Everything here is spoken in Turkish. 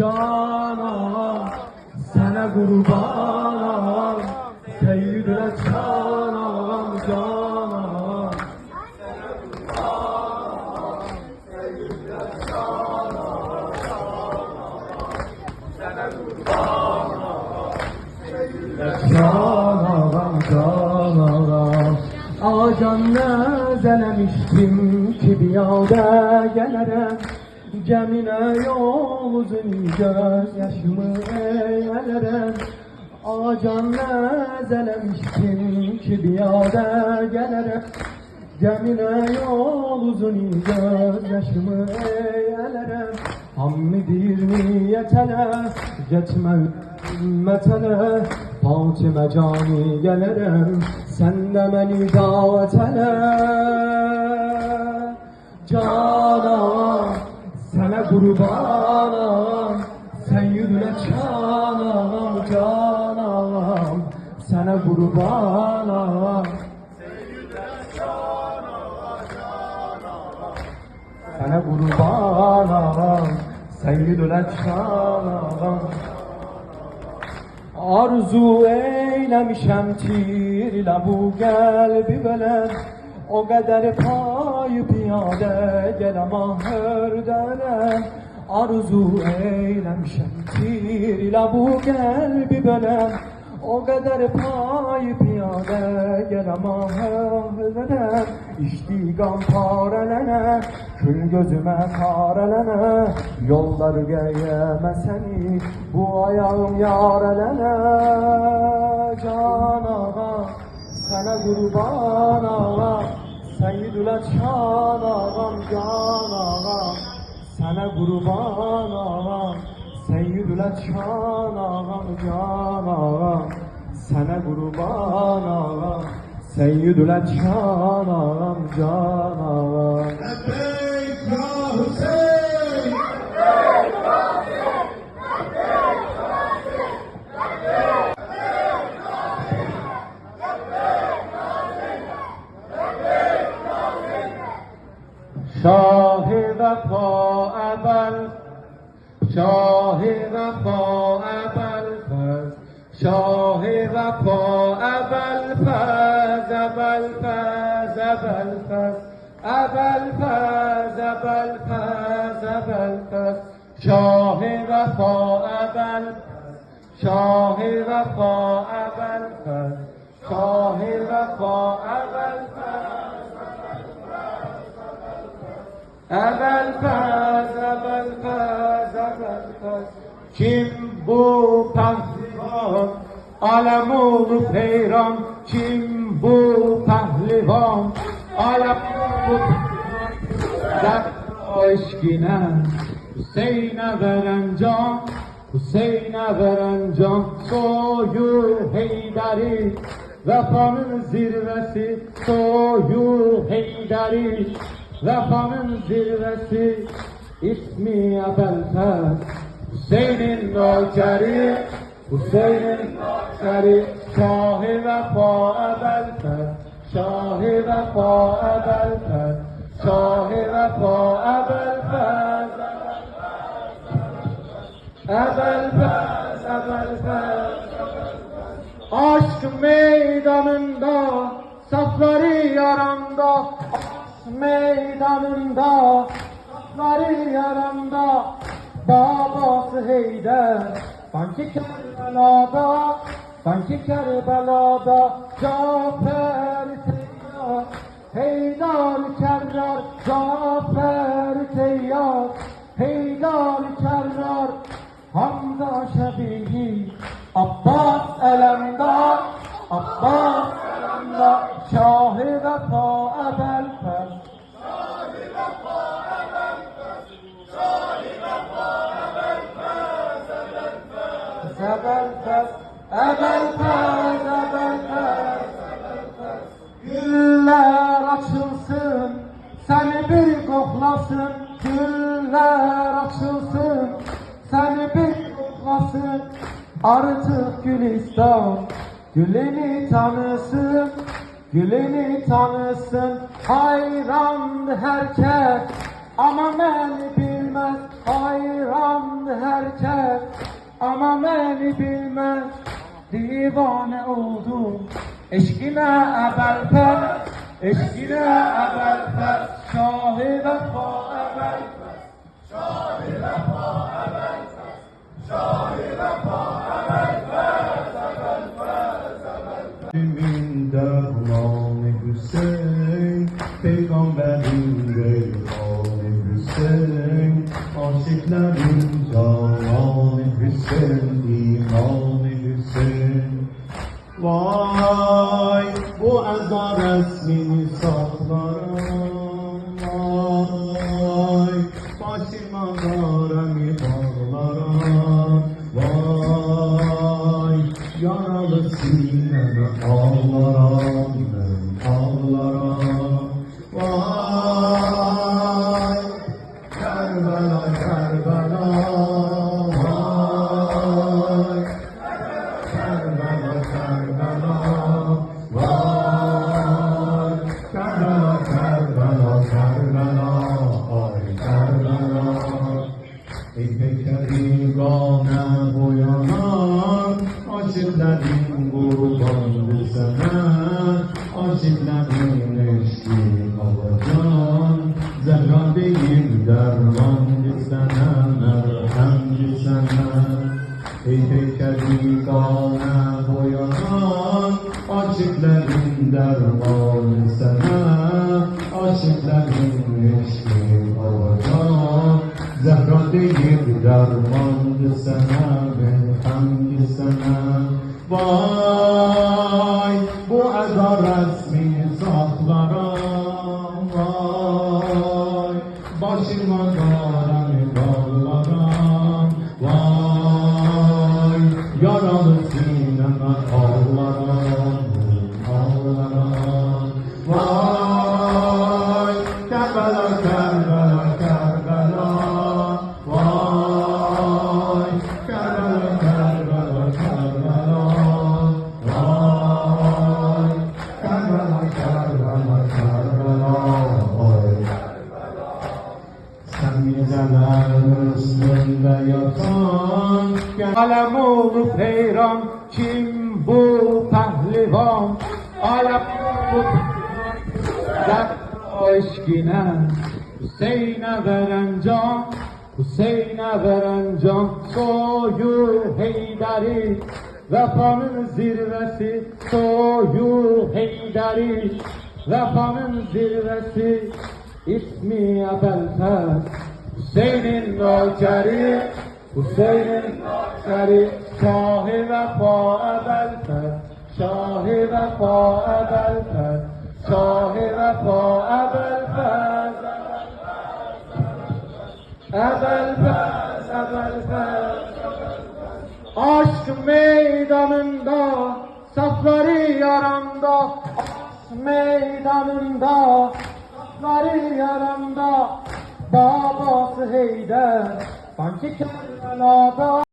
Canan sana kurbanam Seyyidüle Canan Canan Canan Canan Ağacan nezelemiştim ki bir yağda gelirim Cemine yol uzun göz yaşımı eğlerim Ağacan nezelemiştim ki bir yağda gelirim Cemine yol uzun göz yaşımı eğlerim Hammidir niyetele geçme ümmetele Fatime cani gelirim sen de beni davet ele Canan sana kurbanım Seyyidüle canım canım Sana kurbanım Sana kurbanım Seyyidüle canım Arzu eylemişem tirle bu gelbi belen O kadar pay piyade gelem ahır dönem Arzu eylemişem tirle bu gelbi belen O kadar pay piyade gelem ahır dönem İştigam parelene Kül gözüme karelene Yollar geyeme seni Bu ayağım yarelene. Can ağa Sana kurban ağa Seyyidüle çan ağam Can ağa Sana kurban ağa Seyyidüle çan ağam Can ağa Sana kurban ağa Seyyidüle çan ağam Can ağa شاه وفا اول شاه وفا اول فز شاه وفا اول فز اول فز اول فز اول فز اول فز اول فز شاه وفا اول شاه وفا اول فز شاه وفا اول فز Evvel fez, evvel fez, evvel fez. Kim bu pehlivan? Alem olu peyram. Kim bu pehlivan? Alem olu peyram. eşkine Hüseyin'e veren can Hüseyin'e veren can Soyu Heydari Vefanın zirvesi Soyu Heydari Vefanın zirvesi ismi Ebelfer Hüseyin'in nökeri Hüseyin'in nökeri Şah-ı Vefa Ebelfer Şah-ı Vefa Ebelfer Şah-ı Vefa Ebelfer Ebelfer Ebelfer Aşk meydanında Safları yaramda meydanında Safları yaramda Babası Heyder Sanki Kerbela'da Sanki Kerbela'da Cafer Teyyar Heydar Kerrar Cafer Teyyar Heydar Kerrar Sebelfer Ebelfer Ebelfer Güller açılsın, seni bir koklasın. Güller açılsın, seni bir koklasın. Artık Gülistan, gülünü tanısın. Gülünü tanısın, hayrandı herkes. Ama beni bilmez, hayrandı herkes. Beni bilmez Divane oldum. Eşkine ebelper Eşkine ebelper Şahi vefa ebelper Mümin dermanı Vay bu eza resmini saklarım Vay başıma daremi bağlarım Vay yaralı sineme ağlarım Eşki alacan Zehra değil dermandı sana Merhemdi sana İpekleri gane boyanan Aşıkların dermanı sana Aşıkların eşki alacan Zehra değil dermandı sana Merhamdi sana Vay Vay yaralı sineme ağlarım Ağlarım Vay Kerbela Kerbela Kerbela Sen gecelerin üstünde Alem olup heyran kim bu pehlivan Alem olup Zat eşkine Hüseyin'e veren can Hüseyin'e veren can Soyu Heyderi Vefanın zirvesi Soyu Heyderi Vefanın zirvesi İsmi Ebelfer Hüseyin'in nökeri Hüseyin'in nökeri Şahi vefa Ebelfer Şahi vefa Ebelfer Şahi vefa Ebelfer Ebelfer Ebelfer Aşk meydanında Safları yaramda Aşk meydanında Safları yaramda Babası Heyder Sanki Kerbela'da